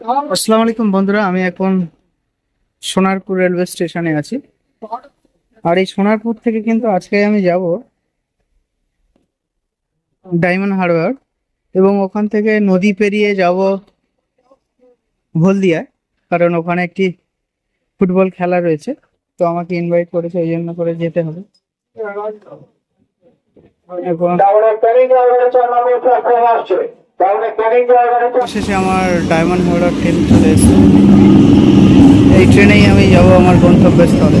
আসসালামু আলাইকুম বন্ধুরা, আমি এখন সোনারপুর রেলওয়ে স্টেশনে আছি। আর এই সোনারপুর থেকে কিন্তু আজকে আমি যাব ডায়মন্ড হারবার এবং ওখান থেকে নদী পেরিয়ে যাব হলদিয়ায় কারণ ওখানে একটি ফুটবল খেলা রয়েছে। তো আমাকে ইনভাইট করেছে ওই জন্য করে যেতে হবে। এখন শেষে আমার ডায়মন্ড হাওড়ার ট্রেন চলে এসেছে। এই ট্রেনেই আমি যাব আমার গন্তব্যস্থলে।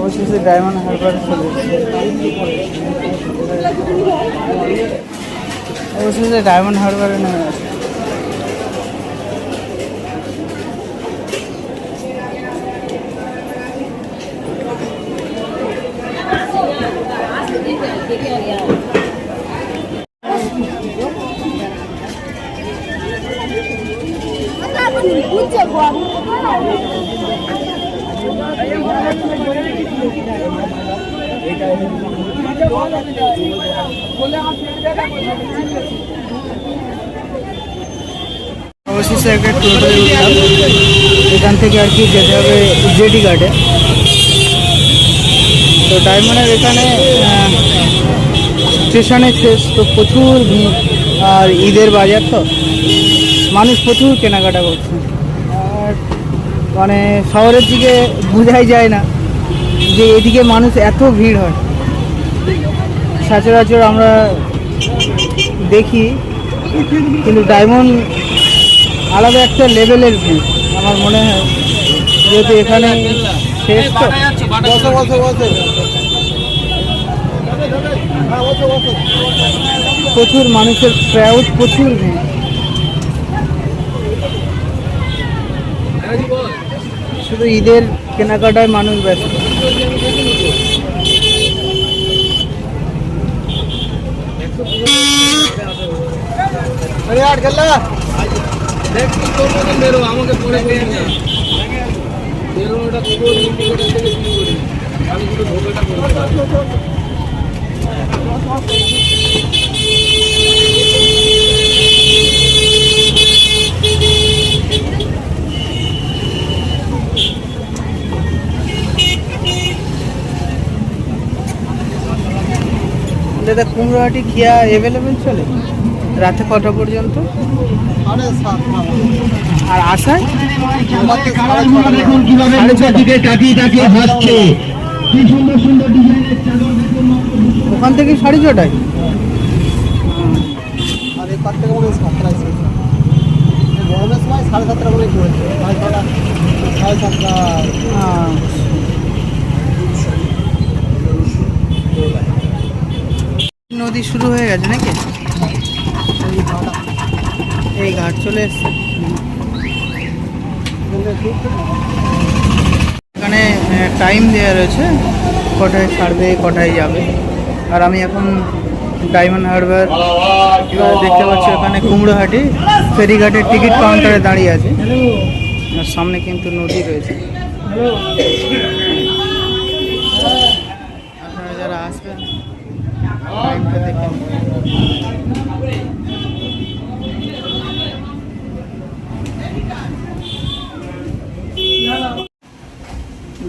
অবশেষে ডায়মন্ড হারবার চলে এসেছে। অবশেষে ডায়মন্ড হারবারে নেমে আছে অবশেষে একটা এখান থেকে আর কি যেতে হবে জেডি গার্ডে তো ডায়মন্ডের এখানে স্টেশনের শেষ, তো প্রচুর ভিড়। আর ঈদের বাজার তো। মানুষ প্রচুর কেনাকাটা করছে। আর মানে শহরের দিকে বোঝাই যায় না। যে এদিকে মানুষ এত ভিড় হয়। সচরাচর আমরা দেখি, কিন্তু ডায়মন্ড আলাদা একটা লেভেলের ভিড়, আমার মনে হয়। যেহেতু এখানে প্রচুর মানুষের ক্রাউড প্রচুর ভিড়। শুধু ঈদের কেনাকাটায় মানুষ ব্যস্ত। আমাকে পরে করে না বেরো ওটা তোর ইন্ডিকেটার থেকে শুরু করি আমি করতে পারি দাদা কুমড়োহাটি খিয়া অ্যাভেলেবেল চলে। রাতে কটা পর্যন্ত? আর দুশো ওখান থেকে সাড়ে ছটায়? সময় সাড়ে সাতটা সাড়ে ছটা সাড়ে সাতটা নদী শুরু হয়ে গেছে নাকি? এই ঘাট চলে এসছে। এখানে টাইম দেওয়া রয়েছে। কটায় ছাড়বে, কটায় যাবে। আর আমি এখন ডায়মন্ড হারবার দেখতে পাচ্ছি ওখানে কুমড়োহাটি, ফেরিঘাটের টিকিট কাউন্টারে দাঁড়িয়ে আছে। আর সামনে কিন্তু নদী রয়েছে। আপনারা যারা আসবেন টাইমটা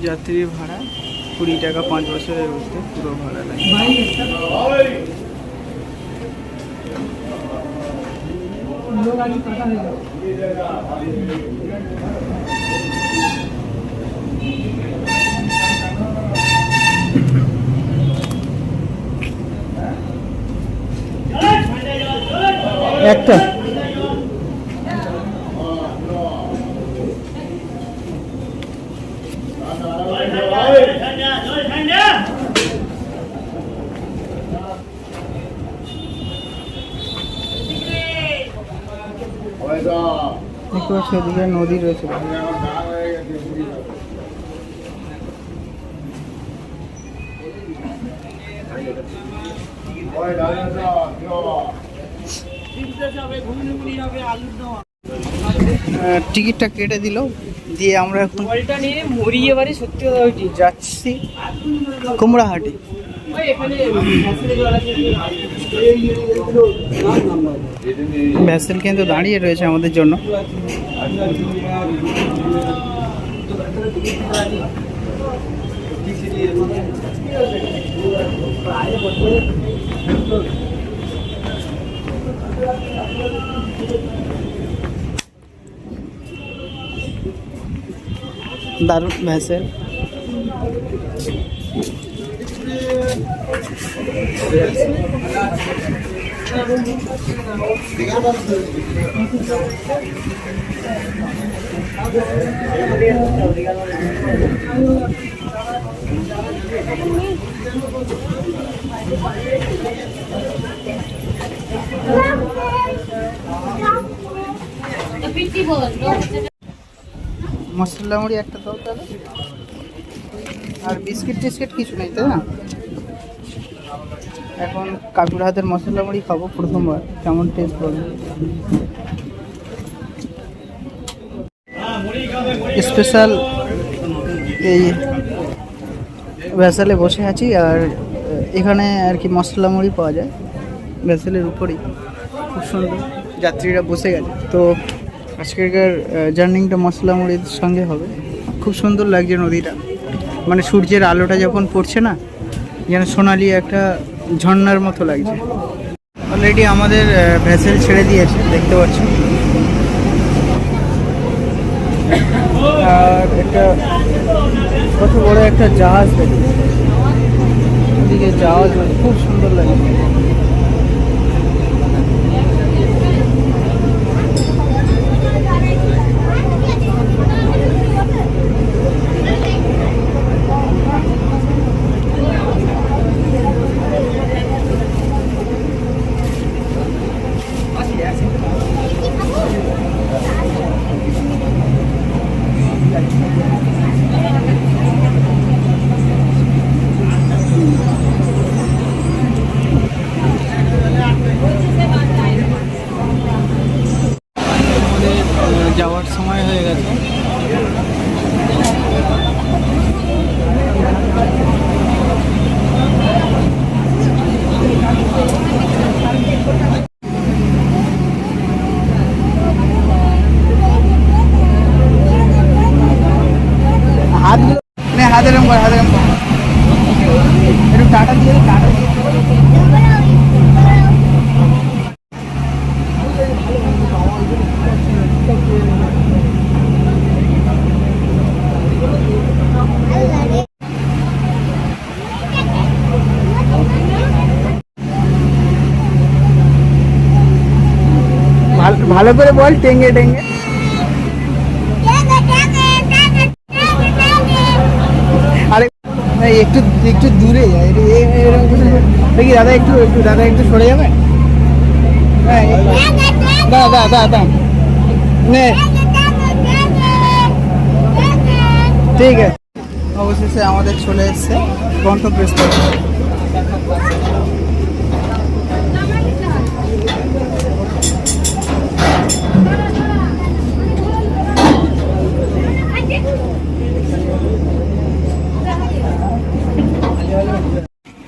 যাত্রী ভাড়া কুড়ি টাকা পাঁচ বছরের মধ্যে পুরো ভাড়া লাগে। একটা। দেখতে পাচ্ছি ওদিকে নদী রয়েছে। আহ, টিকিটটা কেটে দিল দিয়ে আমরা এখন সত্যি কথা যাচ্ছি। কুমড়াহাটি। ভ্যাসেল কিন্তু দাঁড়িয়ে রয়েছে আমাদের জন্য। দারুণ ভ্যাসেল ফিফটি বল মশলা মুড়ি একটা দাও তাহলে। আর বিস্কিট টিস্কিট কিছু নেই তাই না? এখন কাকুর হাতের মশলা মুড়ি খাব প্রথমবার। কেমন টেস্ট করবে স্পেশাল এই ভ্যাসেলে বসে আছি আর এখানে আর কি মশলা মুড়ি পাওয়া যায় ভ্যাসেলের উপরেই। খুব সুন্দর, যাত্রীরা বসে গেছে। তো আজকেরকার জার্নিংটা মশলা মুড়ির সঙ্গে হবে। খুব সুন্দর লাগছে নদীটা। মানে সূর্যের আলোটা যখন পড়ছে না, যেন সোনালি একটা ঝর্ণার মতো লাগছে। অলরেডি আমাদের ভেসেল ছেড়ে দিয়েছে, দেখতে পাচ্ছি। আর একটা কত বড় একটা জাহাজ দেখি। এদিকে জাহাজ, খুব সুন্দর লাগে আমাদের আহ, যাওয়ার সময় হয়ে গেছে হাতগুলো নে হাতে রকম কর হাতে রকম কর একটু টাটা দিয়ে দে, টাটা দিয়ে দে। ভালো- ভালো করে বল টেঙ্গে টেঙ্গে আরে এই একটু একটু দূরে যায়। দেখি, দাদা একটু একটু, দাদা একটু সরে যাবে? হ্যাঁ দা দা দা দা। নে। ঠিক আছে। অবশেষে আমাদের চলে এসছে গন্তব্যস্থল।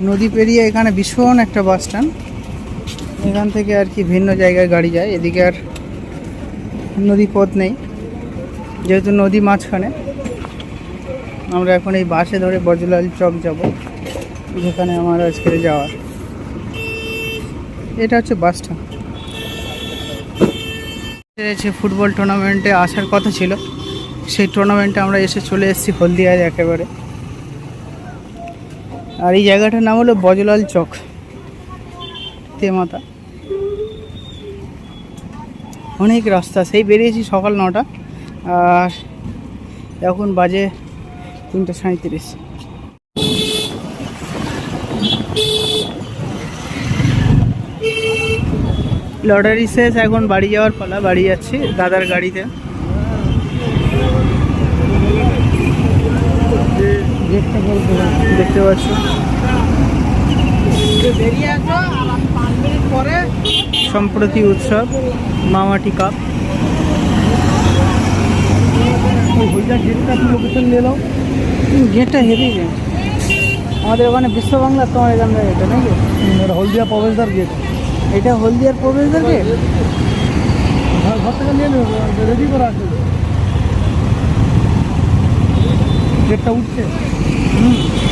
নদী পেরিয়ে এখানে ভীষণ একটা বাস স্ট্যান্ড এখান থেকে আর কি ভিন্ন জায়গায় গাড়ি যায়, এদিকে আর নদী পথ নেই, যেহেতু নদী মাঝখানে। আমরা এখন এই বাসে ধরে বজলাল চক যাব, যেখানে আমার আজকে যাওয়ার। এটা হচ্ছে বাসটা যে ফুটবল টুর্নামেন্টে আসার কথা ছিল। সেই টুর্নামেন্টে আমরা এসে চলে এসেছি, হলদিয়ায় একেবারে। আর এই জায়গাটার নাম হলো বজলাল চক। তেমাতা অনেক রাস্তা, সেই বেরিয়েছি সকাল নটা, আর এখন বাজে তিনটে সাঁত্রিশ লটারি শেষ, এখন বাড়ি যাওয়ার পালা, বাড়ি যাচ্ছি দাদার গাড়িতে। দেখতে পাচ্ছ? সম্প্রতি উৎসব মামাটি কাপ। গেটটা হেভি গেট আমাদের ওখানে বিশ্ব বাংলা তোমার এখানে এটা নাকি? হলদিয়া প্রবেশদ্বার গেট এটা হলদিয়ার প্রবেশদ্বার গেট ঘর থেকে নিয়ে নেবে রেডি করা আছে গেটটা উঠছে। Mm.